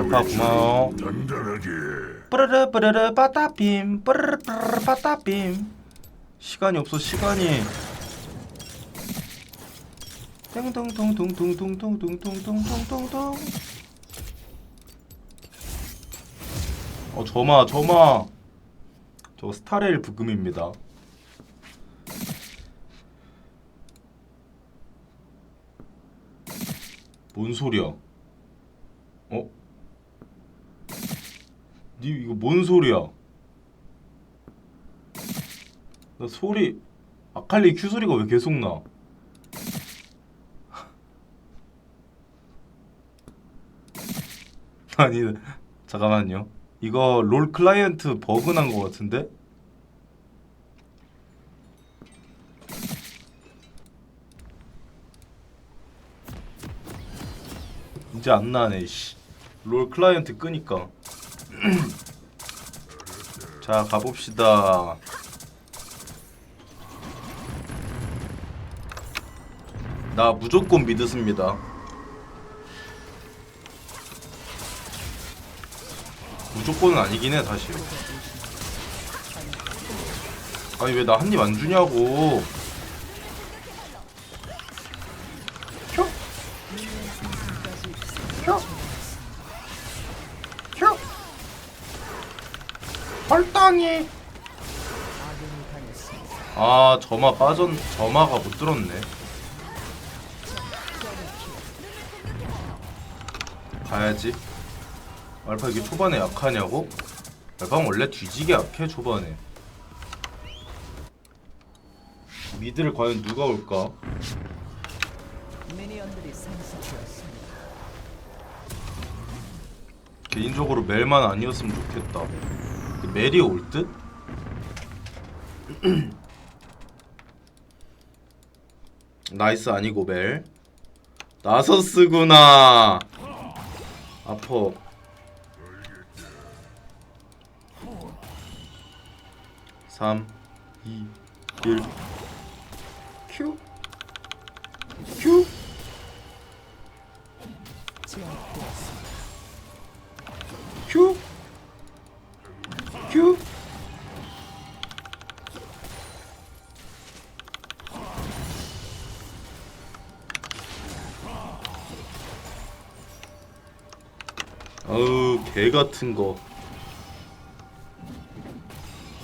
알파 고마워. 단단하게. 뿌르르 뿌르르 빠따빔. 뿌르르 뿌르르 빠따빔. 시간이 없어 시간이. 땡동동동동동동동동동동동동 어 점아 점아 저 스타레일 부금입니다. 뭔 소리야? 어? 니 이거 뭔 소리야? 나 소리 아칼리 큐 소리가 왜 계속 나? 아니 잠깐만요. 이거 롤 클라이언트 버그 난거 같은데? 이제 안 나네 씨. 롤 클라이언트 끄니까. 자 가봅시다. 나 무조건 믿습니다. 무조건은 아니긴 해 사실. 아니 왜 나 한 입 안 주냐고 아 점화 빠졌 점화가 못 들었네 가야지 알파 이게 초반에 약하냐고? 알파는 원래 뒤지게 약해 초반에 미드를 과연 누가 올까? 개인적으로 멜만 아니었으면 좋겠다 근데 멜이 올 듯? 나이스 아니고 멜 나서스구나 아퍼 삼, 이, 일. 큐 큐? 개 같은 거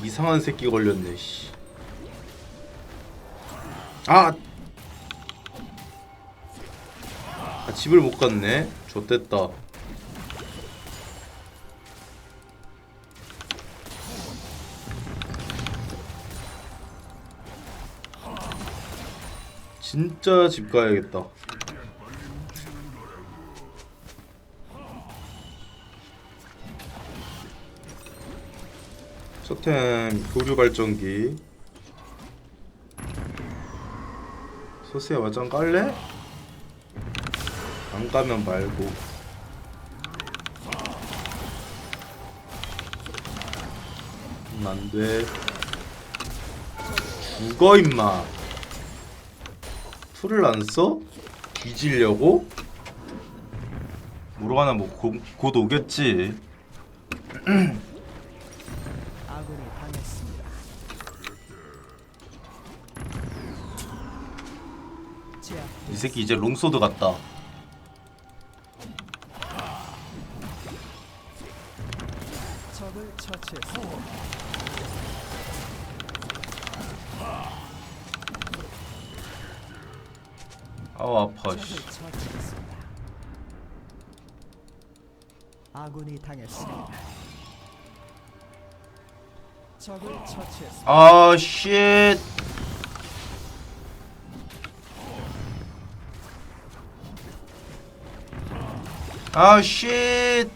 이상한 새끼 걸렸네 씨. 아! 아 집을 못 갔네 좆됐다 진짜 집 가야겠다. 첫템 교류 발전기. 소스야 맞짱 깔래? 안 가면 말고. 음, 안 돼. 죽어 임마. 풀을 안 써? 뒤지려고? 모르가나 뭐 곧 오겠지. 이 새끼 이제 롱소드 같다. 아우 아파 씨. 아군이 당했습니다. 적을 처치했습니다. 아 쉣. 아 쉣.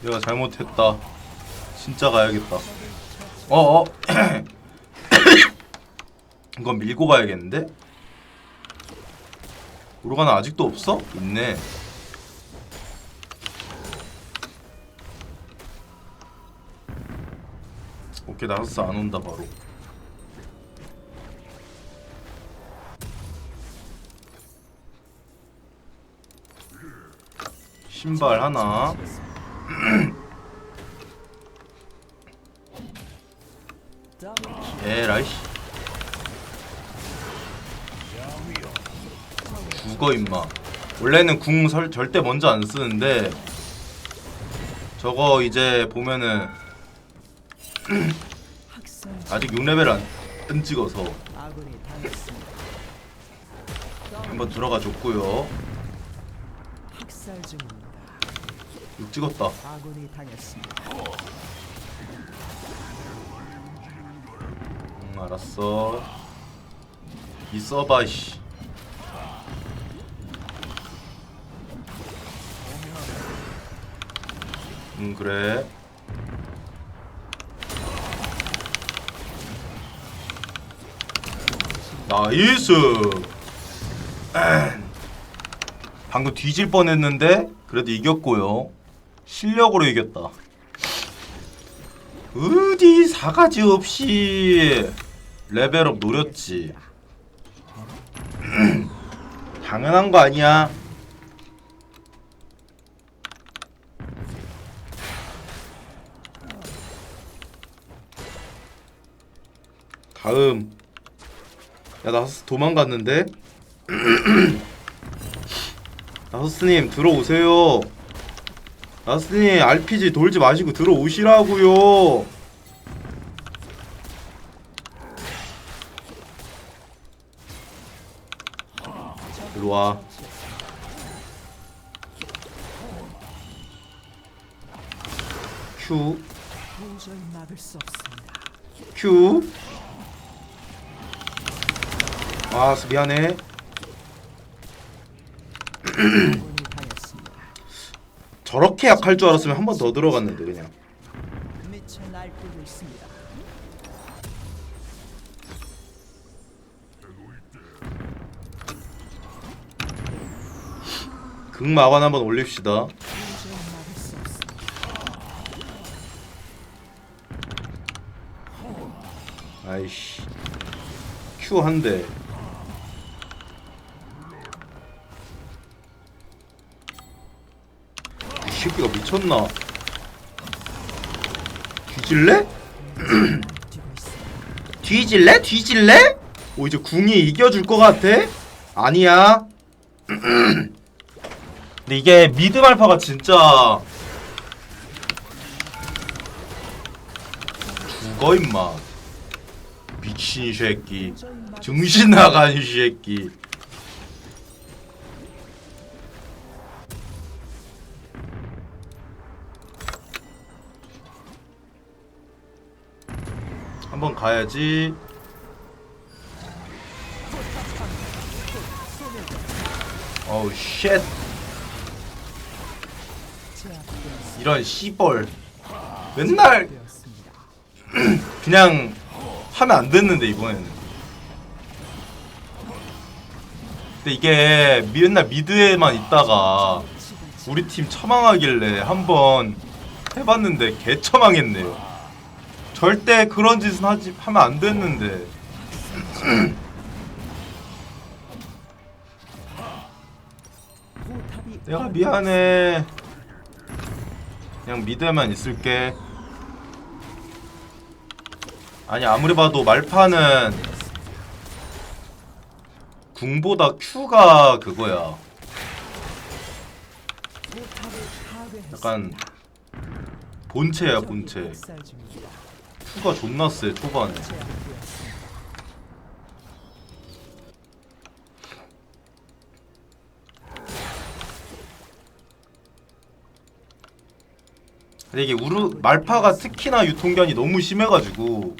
내가 잘못했다. 진짜 가야겠다. 어어. 이건 밀고 가야겠는데? 우르가나 아직도 없어? 있네. 오케이 나서스 안 온다 바로. 신발 하나. 더블 에라이 씨. 죽어 임마. 원래는 궁 설, 절대 먼저 안 쓰는데 저거 이제 보면은 아직 6레벨 안, 안 찍어서. 한번 들어가 줬고요 학살 중입니다. 6 찍었다. 응 알았어 이 써봐 씨 응, 그래. 나이스! 방금 뒤질 뻔했는데, 그래도 이겼고요. 실력으로 이겼다. 어디 사가지 없이 레벨업 노렸지. 당연한 거 아니야. 다음. 야, 나서스 도망갔는데? 나서스님, 들어오세요. 나서스님, RPG 돌지 마시고 들어오시라고요. 일로 와. 큐, 도 아, 미안해. 저렇게 약할 줄 알았으면 한 번 더 들어갔는데 그냥. 극마관 한번 올립시다. 아이씨. 큐 한 대. 새끼가 미쳤나? 뒤질래? 뒤질래? 뒤질래? 오 이제 궁이 이겨줄 것 같아? 아니야. 근데 이게 미드 말파가 진짜 죽어 임마. 미친 새끼. 정신 나간 이 새끼. 가야지. 어우 쉣. 이런 씨벌. 맨날. 그냥 하면 안 됐는데 이번에는. 근데 이게 맨날 미드에만 있다가 우리 팀 처망하길래 한번 해봤는데 개 처망했네요. 절대 그런 짓은 하지 하면 안 됐는데. 내가 미안해. 그냥 미드에만 있을게. 아니 아무리 봐도 말파는 궁보다 Q가 그거야. 약간 본체야 본체. Q가 존나 세 초반에. 근데 이게 우르 말파가 특히나 유통기한이 너무 심해가지고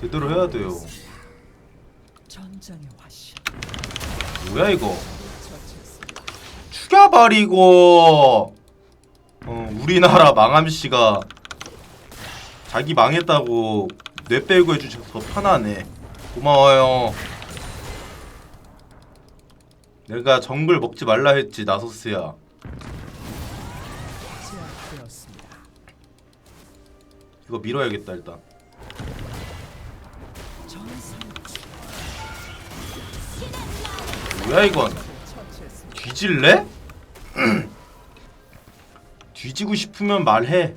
제대로 해야 돼요. 뭐야 이거? 죽여버리고 어, 우리나라 망함 씨가 자기 망했다고 뇌 빼고 해주셔서 편하네. 고마워요. 내가 정글 먹지 말라 했지 나소스야. 이거 밀어야겠다 일단 뭐야 이건. 뒤질래? 뒤지고 싶으면 말해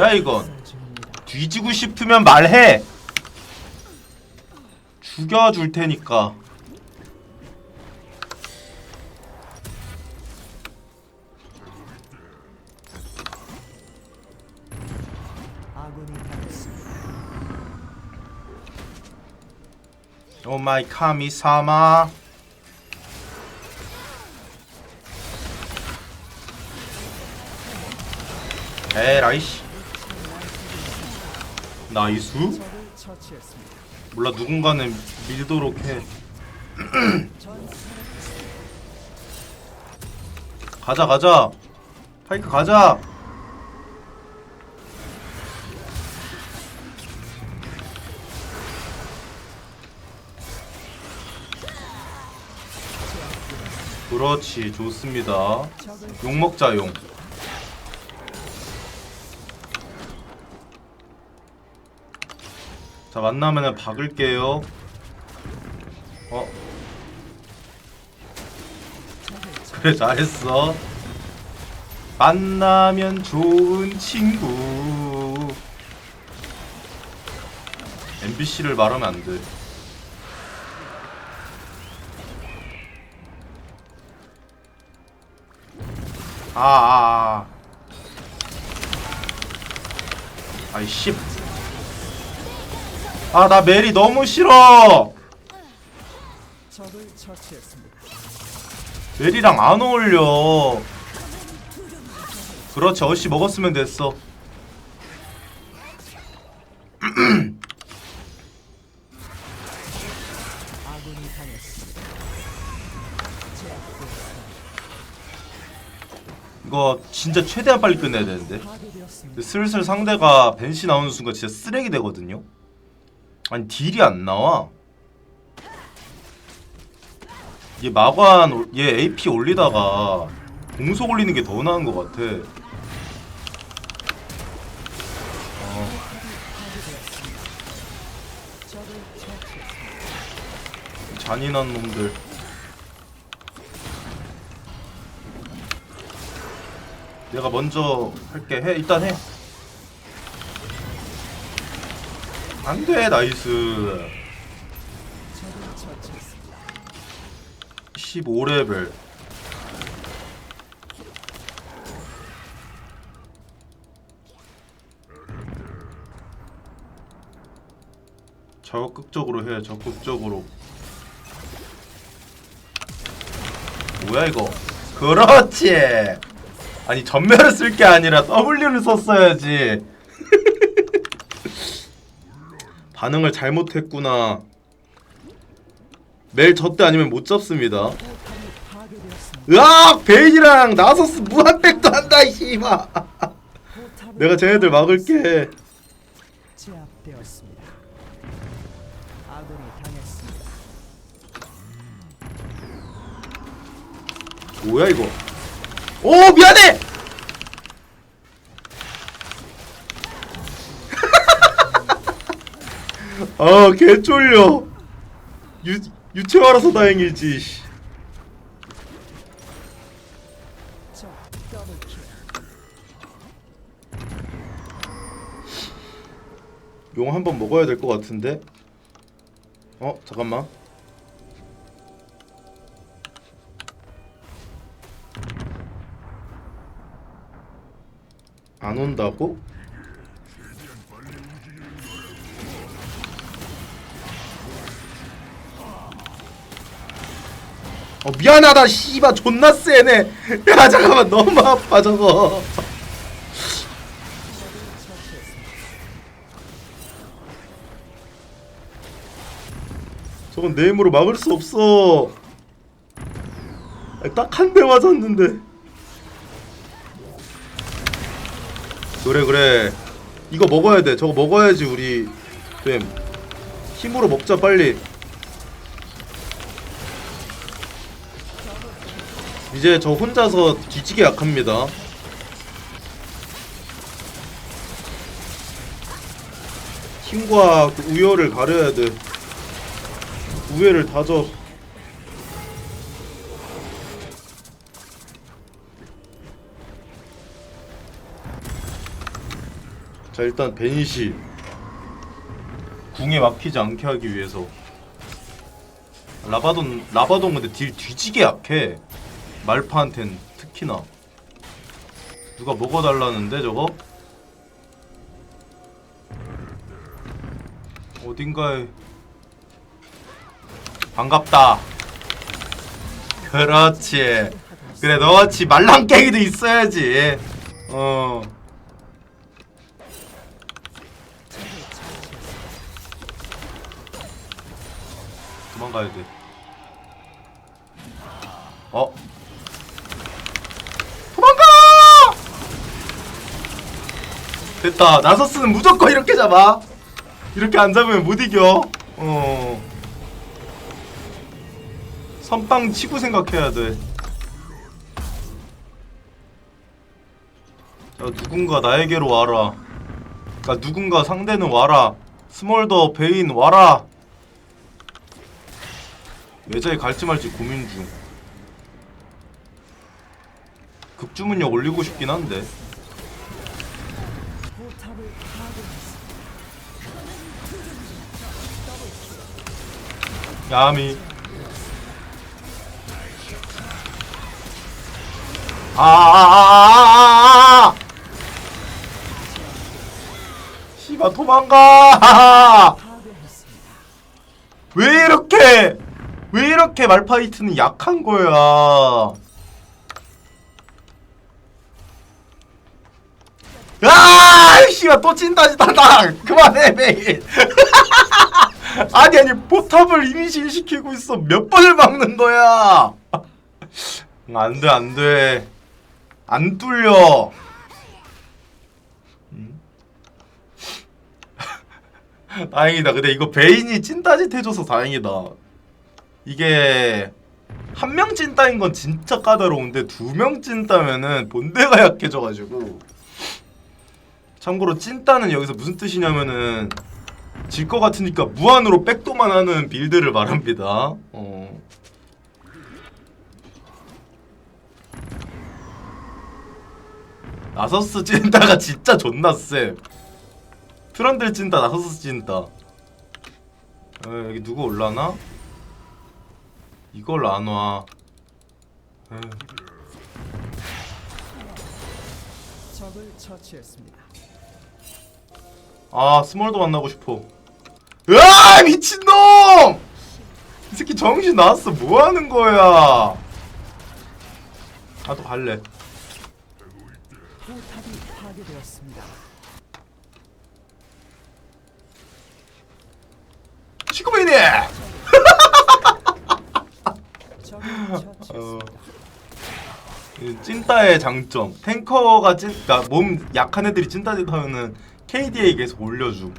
뭐야 이건. 뒤지고 싶으면 말해 죽여줄 테니까. 오마이 카미사마 에라이씨 나이스. 몰라 누군가는 밀도록 해. 가자 가자. 파이크 가자. 그렇지 좋습니다. 적을 용 먹자 용 자, 만나면은 박을게요. 어. 그래, 잘했어. 만나면 좋은 친구. MBC를 말하면 안 돼. 아, 아, 아. 아이, 씨. 아, 나 메리 너무 싫어! 메리랑 안 어울려. 그렇지, 어씨 먹었으면 됐어. 이거 진짜 최대한 빨리 끝내야 되는데. 슬슬 상대가 벤시 나오는 순간 진짜 쓰레기 되거든요. 아니 딜이 안 나와. 얘 마관 올- 얘 AP 올리다가 공속 올리는 게 더 나은 것 같아. 어. 잔인한 놈들. 내가 먼저 할게. 해 일단 해. 안돼 나이스. 적을 처치했습니다. 15레벨 적극적으로 해 적극적으로 뭐야 이거 그렇지 아니 전멸을 쓸 게 아니라 W를 썼어야지 반응을 잘못했구나 멜저때 아니면 못 잡습니다. 으악! 베인이랑 나서스 무한백도 한다 이 씨발 포탑을 내가 쟤네들 막을게. 뭐야 이거 오 미안해 아 개쫄려 유, 유채화라서 다행이지. 용 한 번 먹어야 될 것 같은데 어 잠깐만 안 온다고? 어 미안하다 씨발 존나 세네 야 잠깐만 너무 아파 저거 저건 내 힘으로 막을 수 없어. 딱 한 대 맞았는데. 그래 그래. 이거 먹어야 돼. 저거 먹어야지 우리 됨. 힘으로 먹자 빨리. 이제 저 혼자서 뒤지게 약합니다. 힘과 그 우열을 가려야 돼. 우열을 다져. 자 일단 베니시 궁에 막히지 않게 하기 위해서 라바돈 라바돈 근데 딜 뒤지게 약해 말파한텐 특히나. 누가 먹어달라는데 저거? 어딘가에. 반갑다. 그렇지. 그래 너같이 말랑깽이도 있어야지. 어. 도망가야 돼. 어? 도망가! 됐다. 나서스는 무조건 이렇게 잡아. 이렇게 안 잡으면 못 이겨. 어. 선빵 치고 생각해야 돼. 자, 누군가 나에게로 와라. 그니까 누군가 상대는 와라. 스몰더 베인 와라. 외자에 갈지 말지 고민 중. 극주문력 올리고 싶긴 한데. 야미. 아아아아아아! 씨발 도망가! 왜 이렇게 왜 이렇게 말파이트는 약한 거야? 아, 씨발 또 찐다지 다다. 그만해, 메인. 아니 아니 포탑을 이미실 시키고 있어. 몇 번을 막는 거야? 안 돼, 안 돼. 안 뚫려. 음? 다행이다. 근데 이거 베인이 찐따짓 해줘서 다행이다. 이게 한 명 찐따인 건 진짜 까다로운데 두 명 찐따면은 본대가 약해져가지고 참고로 찐따는 여기서 무슨 뜻이냐면은 질 것 같으니까 무한으로 백도만 하는 빌드를 말합니다. 어. 나서스 찐따가 진짜 존나 쎄. 트런들 찐따, 나서스 찐따. 어, 여기 누구 올라나? 이걸 안 와. 처치했습니다. 아 스몰도 만나고 싶어. 으아 미친놈! 이 새끼 정신 나왔어. 뭐 하는 거야? 나도 갈래. 파괴되었습니다. 시크맨이! 적을 어. 찐따의 장점. 탱커가 찐, 그니까 몸 약한 애들이 찐따짓 하면은 KDA 계속 올려줌.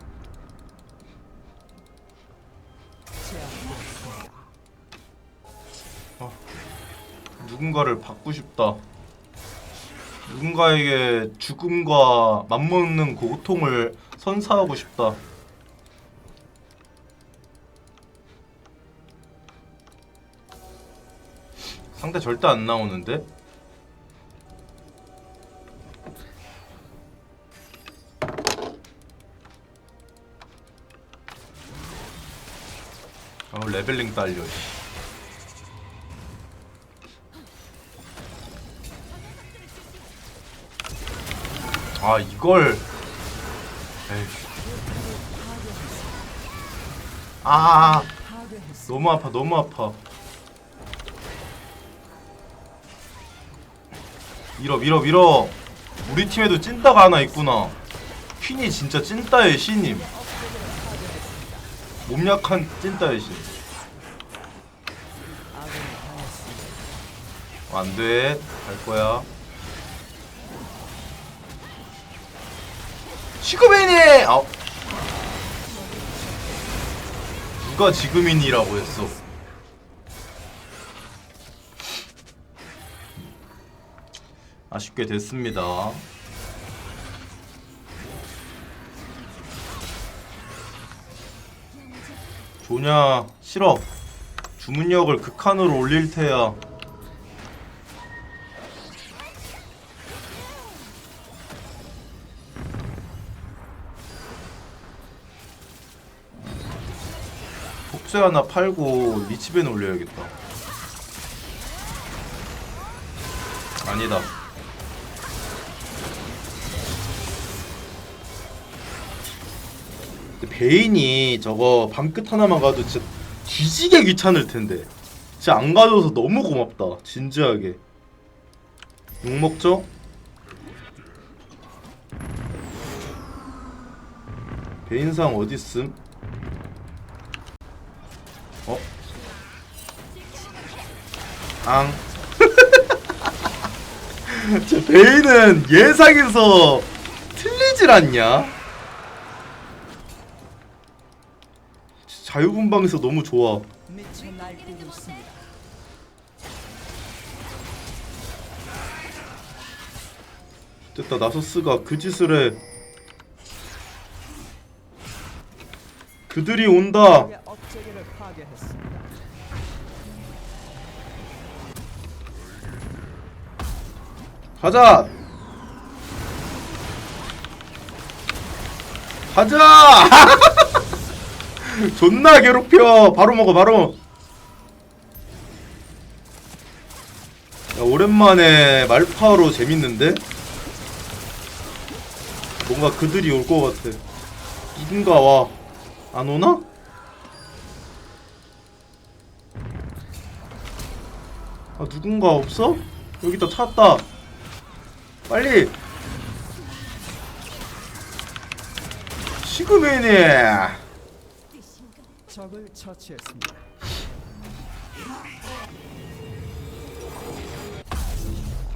누군가를 받고 싶다. 누군가에게 죽음과 맞먹는 고통을 선사하고 싶다. 상대 절대 안 나오는데? 어, 레벨링 딸려. 아 이걸 에이. 아. 너무 아파 너무 아파 밀어 밀어 밀어 우리 팀에도 찐따가 하나 있구나 퀸이 진짜 찐따의 신임 몸 약한 찐따의 신. 안돼 갈 거야 지금이니 아 누가 지금이니라고 했어 아쉽게 됐습니다. 조냐 싫어. 주문력을 극한으로 올릴 테야. 복쇠 하나 팔고 리치벤 올려야겠다. 아니다. 베인이 저거 밤끝 하나만 가도 진짜 뒤지게 귀찮을 텐데. 진짜 안 가져서 너무 고맙다. 진지하게. 욕 먹죠? 베인상 어디 있음? 앙. 저 베인은 예상에서 틀리질 않냐? 자유분방에서 너무 좋아. 됐다 나소스가 그 짓을 해. 그들이 온다. 가자. 가자. 존나 괴롭혀. 바로 먹어 바로. 야, 오랜만에 말파로 재밌는데? 뭔가 그들이 올 것 같아. 누군가 와. 안 오나? 아 누군가 없어? 여기다 찾았다. 빨리. 시그메니. 적을 처치했습니다.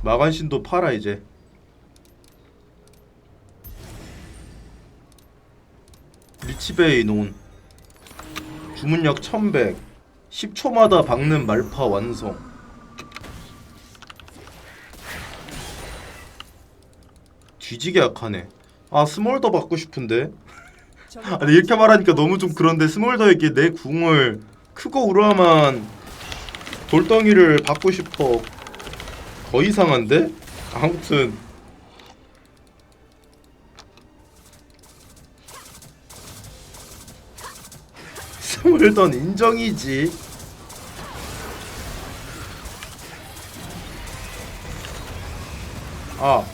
마간신도 팔아 이제. 리치베이 논. 주문력 1100. 10초마다 박는 말파 완성. 뒤지게 약하네. 아 스몰더 받고 싶은데. 아니 이렇게 말하니까 너무 좀 그런데 스몰더에게 내 궁을 크고 우람한 돌덩이를 받고 싶어. 더 이상한데? 아무튼 스몰던 인정이지. 아.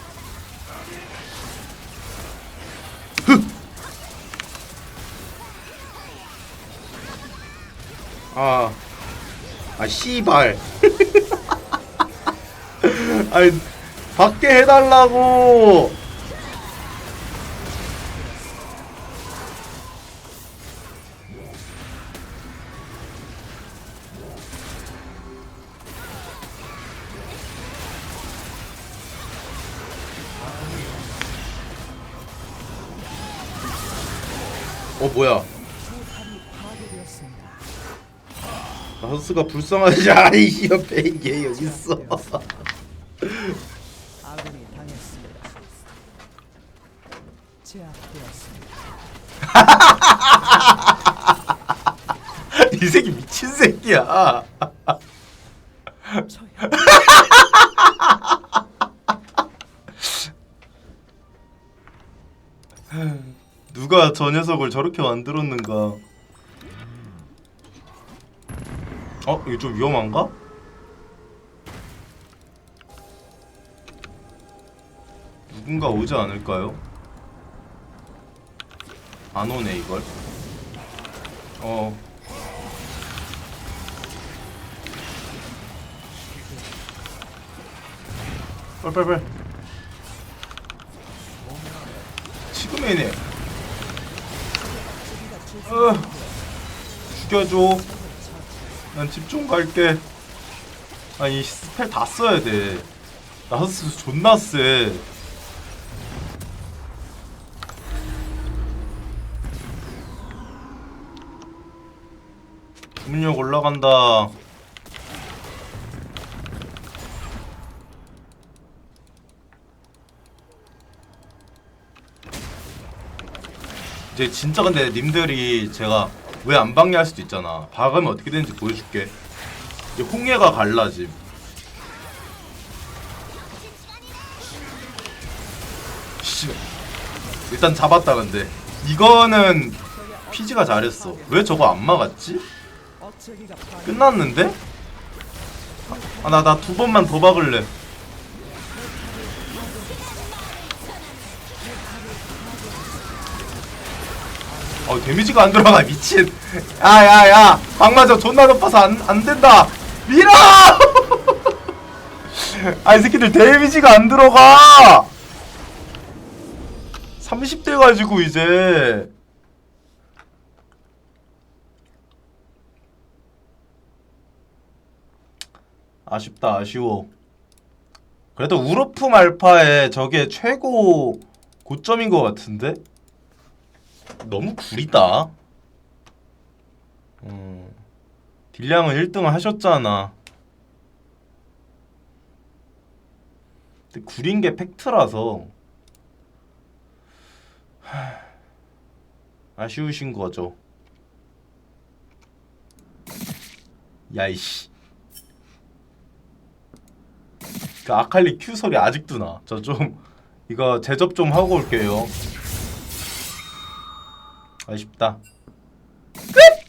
아. 아 씨발. 아니 밖에 해달라고. 어 뭐야? 나스가 불쌍하지 아이 옆에 이게 여기 있어. 아군이 당했습니다. 제압되었습니다. 이 새끼 미친 새끼야. 누가 저 녀석을 저렇게 만들었는가? 어, 이거 좀 위험한가? 누군가 오지 않을까요? 안 오네 이걸. 어. 빨빨빨. 지금이네. 어, 죽여줘. 난 집중 갈게. 아, 이 스펠 다 써야 돼. 나스 존나 쎄. 문력 올라간다. 이제 진짜 근데 님들이 제가 왜 안 박냐 할 수도 있잖아. 박으면 어떻게 되는지 보여줄게. 이제 홍해가 갈라짐. 씨. 일단 잡았다 근데 이거는 피지가 잘했어. 왜 저거 안 막았지? 끝났는데? 아 나 나 두 번만 더 박을래. 어 데미지가 안 들어가 미친. 야야야 방마저 존나 높아서 안 안 된다. 밀어! 아이 새끼들 데미지가 안 들어가. 30대 가지고 이제 아쉽다 아쉬워 그래도 우르프 알파의 저게 최고 고점인 것 같은데 너무 구리다. 음, 딜량은 1등을 하셨잖아. 근데 구린 게 팩트라서. 하, 아쉬우신 거죠? 야이씨. 그 아칼리 큐 소리 아직도 나. 저 좀 이거 제접 좀 하고 올게요. 아쉽다 끝!